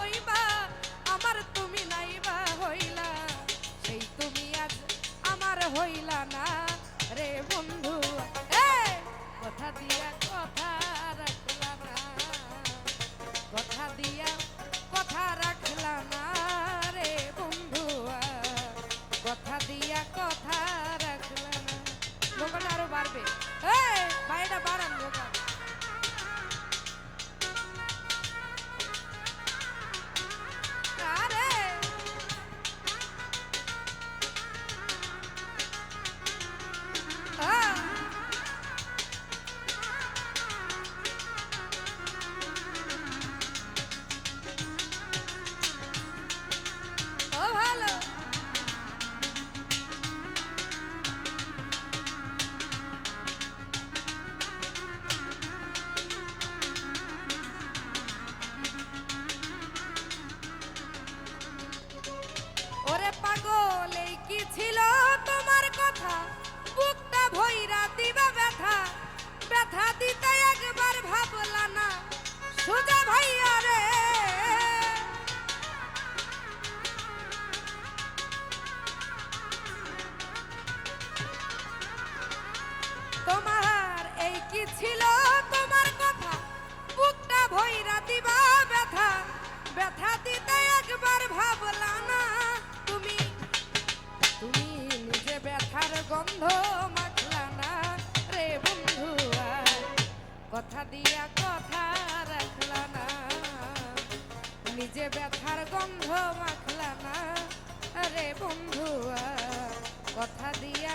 হইবা, আমার তুমি নাইবা হইলা, সেই তুমি আজ আমার হইলা না রে বন্ধু। কথা দিয়া কথা। ভৈরা দিবা ব্যথা। ব্যথা দিতে একবার ভাবলা না। সোজা ভাইয়া কথা দিয়া কথা রাখলা না। নিজে ব্যথার গন্ধ মাখলা না। রে বন্ধু কথা দিয়া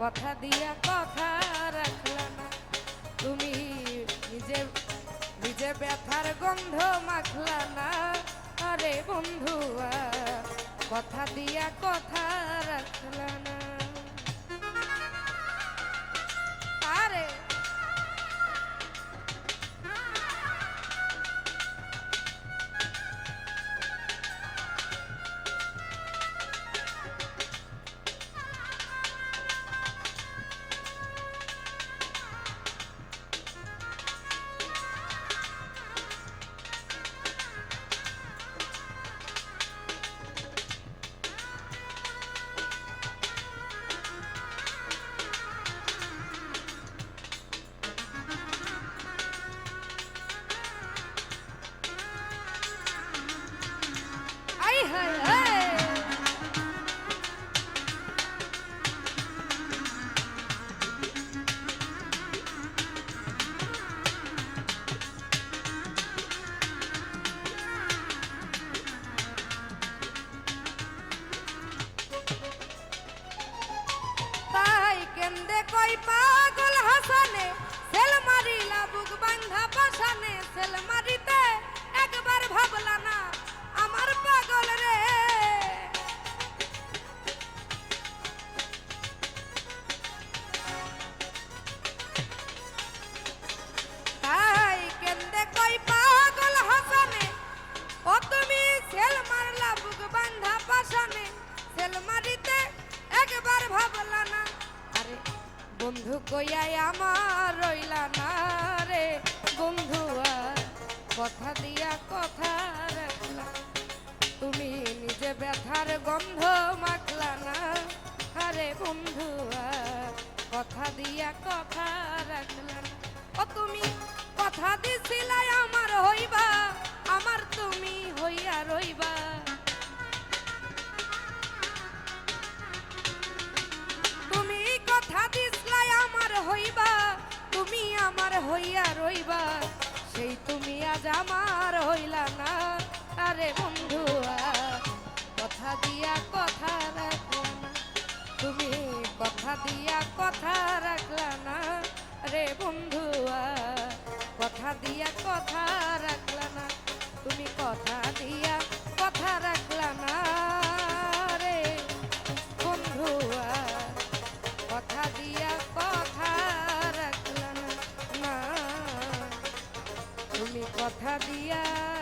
কথা দিয়া কথা রাখলা না। তুমি নিজে নিজে ব্যথার গন্ধ মাখলা না। আরে বন্ধু কথা দিয়া কথা রাখলা はい、は。একবার ভাবলা না। আরে, বন্ধু কইয়াই আমার রইলা না রে। বন্ধু কথা দিয়া কথা রাখলা। তুমি নিজে ব্যথার গন্ধ মাখলা না। আরে, বন্ধু কথা দিয়া কথা রাখলা ও তুমি, কথা দিছিলাই আমার হইবা। আমার তুমি আমার হইয়া রইবা, সেই তুমি আজ আমার হইলা না। আরে বন্ধু কথা দিয়া কথা রাখলা না। তুমি কথা দিয়া কথা রাখলা না। রে বন্ধু কথা দিয়া কথা কথা দিয়া কথা